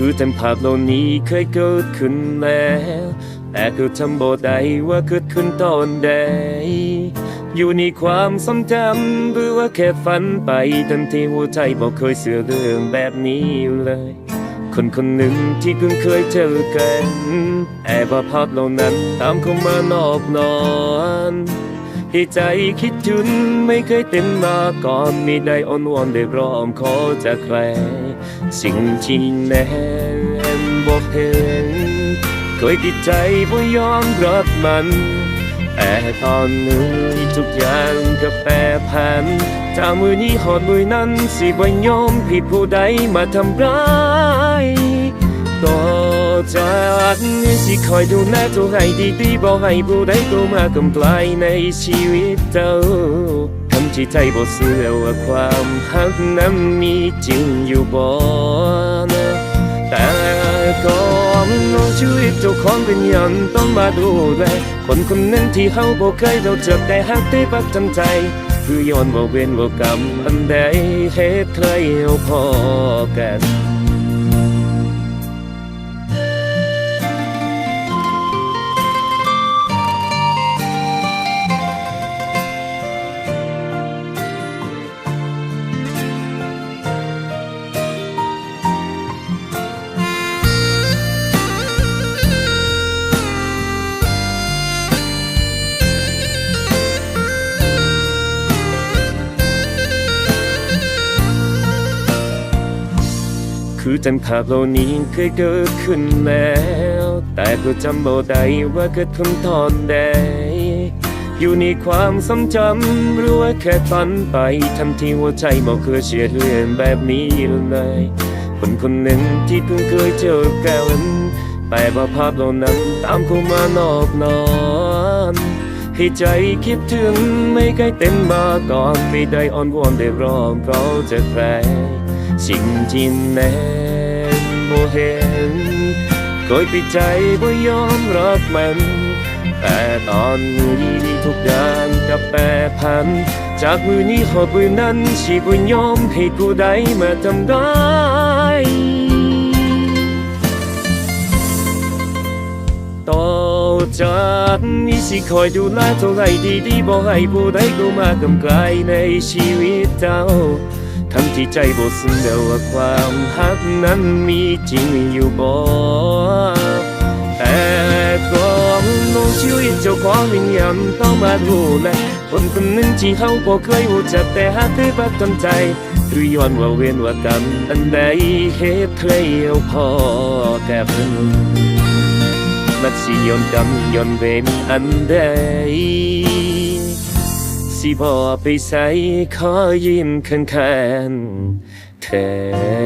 คือเต็มภาพเหล่านี้เคยเกิดขึ้นแล้ว แต่คือทำบ่ได้ว่าเกิดขึ้นตอนใด อยู่ในความทรงจำหรือว่าแค่ฝันไปทันที่หัวใจบอกเคยเสือเรื่องแบบนี้เลย คนคนหนึ่งที่เพิ่งเคยเจอกัน แอบว่าภาพเหล่านั้นตามเข้ามานอบนอนให้ใจคิดถึงไม่เคยเต็มมาก่อนมีได้อ้อนวอนได้ร้องขอจากใคร สิ่งที่แน่บอกเห็นเคยติดใจบ่ยอมรับมัน แต่ตอนนี้ทุกอย่างก็แปรผันจากมือนี้หอดมือนั้นสิบ่ยอมผิดผู้ใดมาทำร้าย ต่อจากนี้สิคอยดูแลตัวให้ดีๆบอกให้ผู้ใดเข้ามากำไกลในชีวิตเจ้าทำที่ใจบ่เสื่อว่าความหักนั้นมีจริงอยู่บ่นะแต่ก่อนน้องชีวิตเจ้าของเป็นยังต้องมาดูแลคนคนนั้นที่เฮาบ่เคยเราเจอแต่หักได้ปักจำใจคือย้อนว่าเว้นว่ากรรมอันใดเหตุใครเอาพอกัน คือจังภาพเหล่านี้เคยเกิดขึ้นแล้ว แต่ก็จำบ่ได้ว่าเกิดขึ้นตอนใดอยู่ในความทรงจำหรือว่าแค่ฝันไปทำที่หัวใจบอเคยเชื่อเรื่องแบบนี้เลยคนคนหนึ่งที่เพิ่งเคยเจอกันแต่ว่าภาพเหล่านั้นตามเข้ามานอบนอนให้ใจคิดถึงไม่เคยเต็มมาก่อนไม่ได้อ้อนวอนได้ร้องเขาจะใคร สิ่งที่แน่บ่เห็นเคยปิดใจบ่ยอมรับมัน แต่ตอนนี้ทุกอย่างกลับแปรผัน จากมือนี้หอบมือนั้นชีบ่ยอมให้ผู้ใดมาทำร้ต่อจากนี้สิคอยดูแลเท่าไรดีๆบอกให้ผู้ใดเข้ามากำไกลในชีวิตเจ้า ทั้งที่ใจบ่ซึ้งเดาว่าความหักนั้นมีจริงอยู่บ่แต่ก่อนน้องชีวิตเจ้าของยังยำต้องมาดูแลคนคนหนึ่งที่เขาบ่เคยรู้จักแต่หักได้ปักจนใจหรือย้อนว่าเว้นว่ากรรมอันใดเหตุเคยเอาพอแก่เพิ่นมักสิย้อนกรรมย้อนเวรอันใด สิบอไปใส่ขอยิ้มข้างๆเธอ